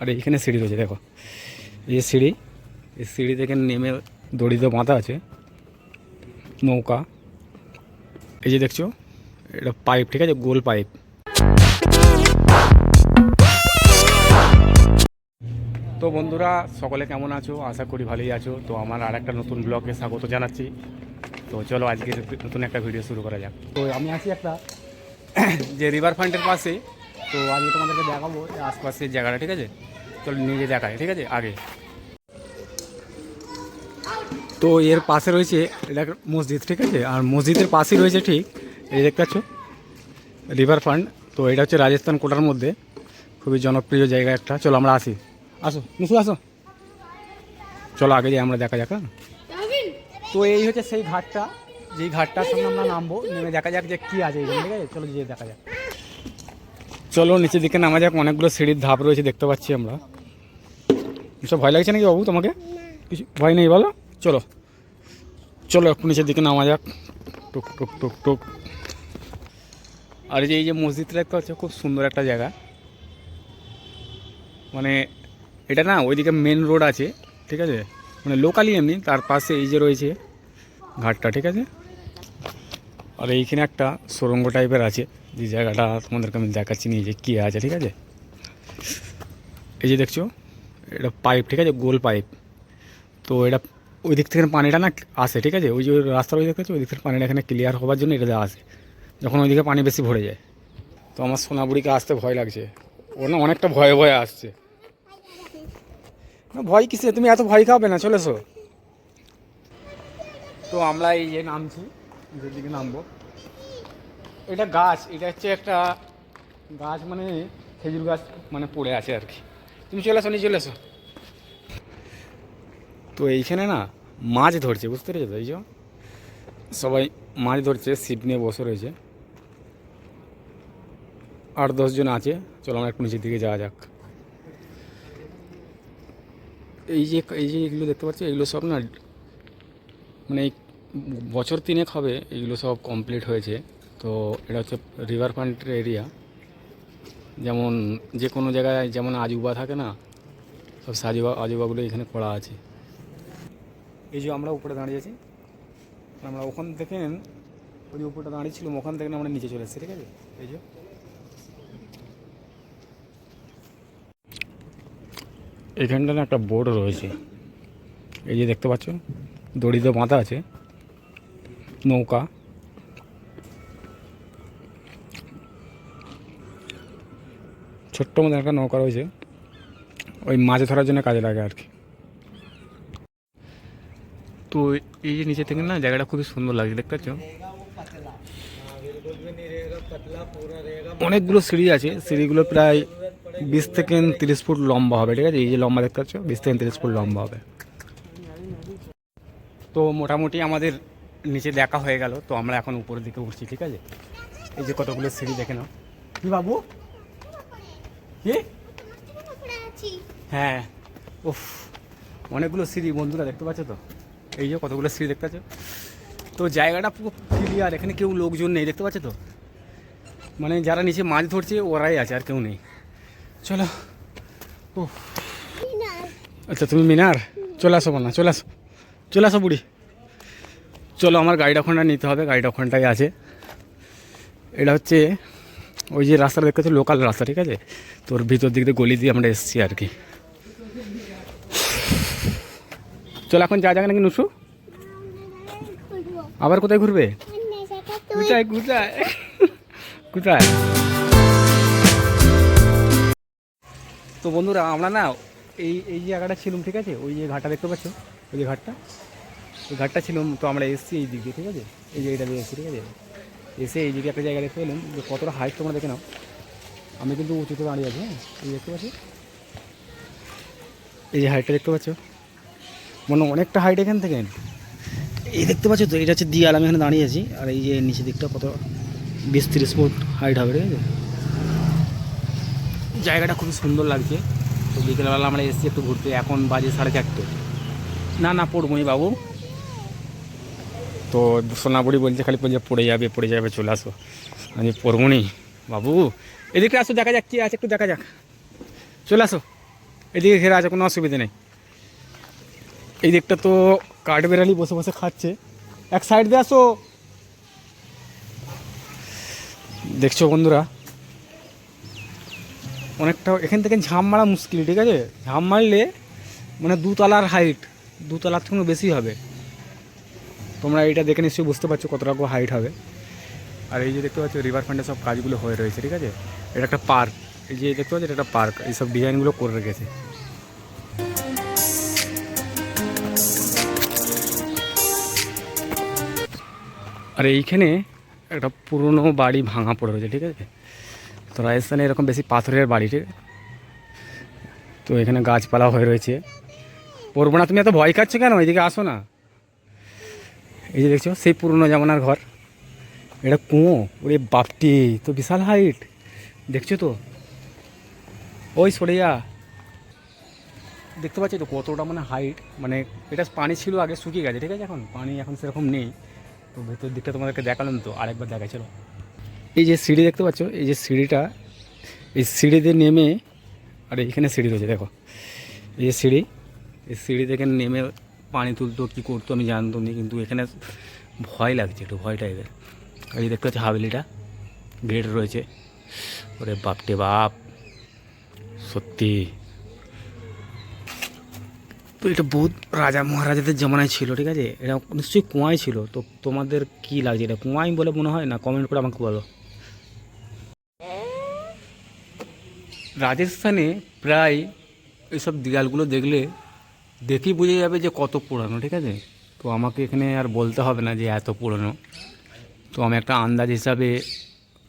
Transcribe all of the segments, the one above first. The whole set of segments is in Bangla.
আর এইখানে সিঁড়ি রয়েছে, দেখো। এই সিঁড়ি এই সিঁড়ি থেকে নেমে দড়িতে বাঁধা আছে, নৌকা। এই যে দেখছ, এটা পাইপ, ঠিক আছে? গোল পাইপ। তো বন্ধুরা, সকলে কেমন আছো? আশা করি ভালোই আছো। তো আমার আর একটা নতুন ব্লগে স্বাগত জানাচ্ছি। তো চলো, আজকে নতুন একটা ভিডিও শুরু করা যাক। তো আমি আছি একটা, যে রিভার ফ্রন্টের পাশে। তো আজকে তোমাদেরকে দেখাবো আশপাশের জায়গাটা, ঠিক আছে? চলো নিজে দেখায় ঠিক আছে? আগে। তো এর পাশে রয়েছে, এটা মসজিদ, ঠিক আছে? আর মসজিদের পাশেই রয়েছে, ঠিক, এই দেখতে পাচ্ছ? রিভার ফ্রন্ট তো এটা হচ্ছে রাজস্থান কোটার মধ্যে। খুবই জনপ্রিয় জায়গা একটা। চলো আমরা আসি। আসো নিশু আসো। চলো আগে যাই আমরা দেখা যাক হ্যাঁ? তো এই হচ্ছে সেই ঘাটটা। যেই ঘাটটার সঙ্গে আমরা নামবো, নেমে দেখা যাক যে কী আছে এখানে ঠিক আছে? চলো যেয়ে দেখা যাক। চলো, নিচের দিকে নামা যাক, অনেকগুলো সিঁড়ির ধাপ রয়েছে, দেখতে পাচ্ছি আমরা। সব ভয় লাগছে নাকি বাবু তোমাকে? কিছু ভয় নেই, বলো। চলো। চলো, একটু নিচের দিকে নামা যাক। টুক টুক টুক টুক। আর এই যে এই যে মসজিদটা দেখতে পাচ্ছ, খুব সুন্দর একটা জায়গা। মানে এটা না, ওইদিকে মেন রোড আছে, ঠিক আছে? মানে লোকালি এমনি, তার পাশে এই যে রয়েছে ঘাটটা, ঠিক আছে? আর এইখানে একটা সুরঙ্গ টাইপের আছে। যে জায়গাটা তোমাদেরকে আমি দেখাচ্ছি, নিয়ে যে কী আছে, ঠিক আছে? এই যে দেখছ, এটা পাইপ, ঠিক আছে? গোল পাইপ। তো এটা ওই দিক থেকে পানিটা না আসে, ঠিক আছে? ওই যে রাস্তার ওই দেখতে ওই দিক থেকে পানিটা এখানে ক্লিয়ার হওয়ার জন্য এটা আসে যখন ওইদিকে পানি বেশি ভরে যায়। তো আমার সোনাবুড়িকে আসতে ভয় লাগছে। ও না অনেকটা ভয়ে ভয়ে আসছে। না, ভয় কিসে তুমি এত ভয় খাবে না চলে এসো তো আমরা এই যে নামছি নিজের দিকে নামবো। এটা গাছ, এটা হচ্ছে একটা গাছ মানে খেজুর গাছ মানে পড়ে আছে আর কি। তুমি চলে এসো, নিয়ে চলে এসো। তো এইখানে না মাছ ধরছে, বুঝতে পেরেছ? তো এই সবাই মাছ ধরছে ছিপ নিয়ে বসে রয়েছে। আট দশজন আছে। চলো আমরা একটু নিচের দিকে যাওয়া যাক। এই যে এই যে এগুলো দেখতে পাচ্ছি, এগুলো সব না মানে বছর তিনেক হবে, এগুলো সব কমপ্লিট হয়েছে। তো এটা হচ্ছে রিভার ফ্রন্টের এরিয়া যেমন যে কোনো জায়গায় যেমন আজুবা থাকে না, সব সাজুবা, আজুবাগুলো এখানে করা আছে। এই যে আমরা উপরে দাঁড়িয়ে আছি, আমরা ওখান থেকে ওই যে উপরটা দাঁড়িয়ে ছিলাম ওখান থেকে আমরা নিচে চলে এসেছি, ঠিক আছে? এই যে। এখানটা না একটা বোর্ড রয়েছে। এই যে দেখতে পাচ্ছ, দড়িতে বাঁধা আছে, নৌকা। ছোট্ট মতো একটা নৌকা রয়েছে। ওই মাছ ধরার জন্য কাজে লাগে আর কি। তো এই যে নিচে থেকে না জায়গাটা খুবই সুন্দর লাগছে দেখতে পাচ্ছ? অনেকগুলো সিঁড়ি আছে সিঁড়িগুলো প্রায় বিশ থেকে তিরিশ ফুট লম্বা হবে ঠিক আছে? এই যে লম্বা দেখতে পাচ্ছ বিশ থেকে তিরিশ ফুট লম্বা হবে। তো মোটামুটি আমাদের নিচে দেখা হয়ে গেল তো আমরা এখন উপরের দিকে উঠছি ঠিক আছে? এই যে কতগুলো সিঁড়ি দেখে নাও। কি বাবু? কি? হ্যাঁ। উফ অনেকগুলো সিঁড়ি বন্ধুরা দেখতে পাচ্ছ তো? এই যে কতগুলো সিঁড়ি দেখতে পাচ্ছ? তো জায়গাটা পুরো ক্লিয়ার এখানে কেউ লোকজন নেই দেখতে পাচ্ছ তো? মানে যারা নিচে মাছ ধরছে ওরাই আছে আর কেউ নেই। চলো। ও আচ্ছা তুমি মিনার? চলে আসো না চলে আসো। চলে আসো বুড়ি। চলো আমার গাড়িটা ওখানটা নিতে হবে গাড়িটা ওখানটাই আছে। এটা হচ্ছে ওই যে রাস্তাটা দেখতে পাচ্ছ লোকাল রাস্তা, ঠিক আছে? তোর ভিতর দিক দিয়ে গলি দিয়ে আমরা এসেছি আর কি। চলো এখন যা যাক নাকি নুসু? আবার কোথায় ঘুরবে? কোথায় কোথায়? কোথায়? তো বন্ধুরা, আমরা না এই এই জায়গাটা ছিলাম, ঠিক আছে? ওই যে ঘাটটা দেখতে পাচ্ছ? ওই যে ঘাটটা? ওই ঘাটটা ছিলাম, তো আমরা এসেছি এই দিক দিয়ে, ঠিক আছে? এই যে এটা দিয়ে এসেছি, ঠিক আছে? এসে এই দিকে একটা জায়গা দেখতে পেলাম যে কতটা হাইট তোমরা দেখে নাও। আমি কিন্তু উঁচুতে দাঁড়িয়ে আছি হ্যাঁ? এই দেখতে পাচ্ছি? এই যে হাইটটা দেখতে পাচ্ছ? মনে অনেকটা হাইট এখান থেকে। এই দেখতে পাচ্ছ তো, এটা হচ্ছে দিয়াল, আমি এখানে দাঁড়িয়ে আছি। আর এই যে নিচের দিকটা কত বিশ তিরিশ ফুট হাইট হবে, ঠিক আছে? জায়গাটা খুবই সুন্দর লাগছে। তো বিকেলবেলা আমরা এসেছি একটু ঘুরতে, এখন বাজে সাড়ে চারটে। না না পড়বই বাবু। তো সোনাবুড়ি বলছে খালি বলছে, পড়ে যাবে পড়ে যাবে, চলে আসো। আমি, পড়ব নি? বাবু, এদিকে আসো, দেখা যাক কি আছে, একটু দেখা যাক। চলে আসো, এদিকে ঘেরা আছে, কোনো অসুবিধা নেই। এই দিকটা তো কাঠবেড়ালি বসে বসে খাচ্ছে। এক সাইড দিয়ে আসো। দেখছ বন্ধুরা? অনেকটা এখান থেকে ঝাঁপ মারা মুশকিল, ঠিক আছে? ঝাঁপ মারলে মানে দুতলার হাইট দুতলার থেকেও বেশি হবে। তোমরা এটা দেখে নিশ্চয়ই বুঝতে পারছ কতটা হাইট হবে। আর এই যে দেখতে পাচ্ছ রিভার ফ্রন্টে সব কাজগুলো হয়ে রয়েছে, ঠিক আছে? এটা একটা পার্ক এই যে দেখতে পাচ্ছ, এটা একটা পার্ক এইসব ডিজাইনগুলো করে রেখেছে। আর এইখানে একটা পুরনো বাড়ি ভাঙা পড়ে রয়েছে, ঠিক আছে? তো রাজস্থানে এরকম বেশি পাথরের বাড়ি, ঠিক তো এখানে গাছপালা হয়ে রয়েছে। পড়ব না, তুমি এত ভয় খাচ্ছ কেন? এইদিকে আসো না। এই যে দেখছ, সেই পুরনো জামানার ঘর। এটা কুঁয়ো, ওরে বাপটি তো বিশাল হাইট দেখছ তো? ওই সরে যা দেখতে পাচ্ছি তো কতটা মানে হাইট মানে এটা পানি ছিল আগে শুকিয়ে গেছে, ঠিক আছে এখন? পানি এখন সেরকম নেই। তো ভেতর দিকটা তোমাদেরকে দেখালাম তো, আরেকবার দেখাচ্ছিল এই যে সিঁড়ি দেখতে পাচ্ছ, এই যে সিঁড়িটা, এই সিঁড়িতে নেমে, আর এইখানে সিঁড়ি রয়েছে, দেখো। এই যে সিঁড়ি, এই সিঁড়ি থেকে নেমে পানি তুলতো, কী করতো আমি জানতাম না, কিন্তু এখানে ভয় লাগছে একটু ভয় টাইপের এই দেখতে পাচ্ছি হাভেলিটা গেট রয়েছে। ওরে বাপটে বাপ, সত্যি। তো এটা বহুত রাজা, মহারাজাদের জমানায় ছিল, ঠিক আছে? এটা নিশ্চয়ই কুয়াই ছিল, তো তোমাদের কি লাগছে? এটা কুয়াই বলে মনে হয় না? কমেন্ট করে আমাকে বলো। রাজস্থানে প্রায় এইসব দেয়ালগুলো দেখলে দেখেই বুঝে যাবে যে কত পুরনো, ঠিক আছে? তো আমাকে এখানে আর বলতে হবে না যে এত পুরনো। তো আমি একটা আন্দাজ হিসাবে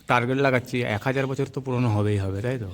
টার্গেট লাগাচ্ছি, এক হাজার বছর তো পুরনো হবেই হবে, তাই তো?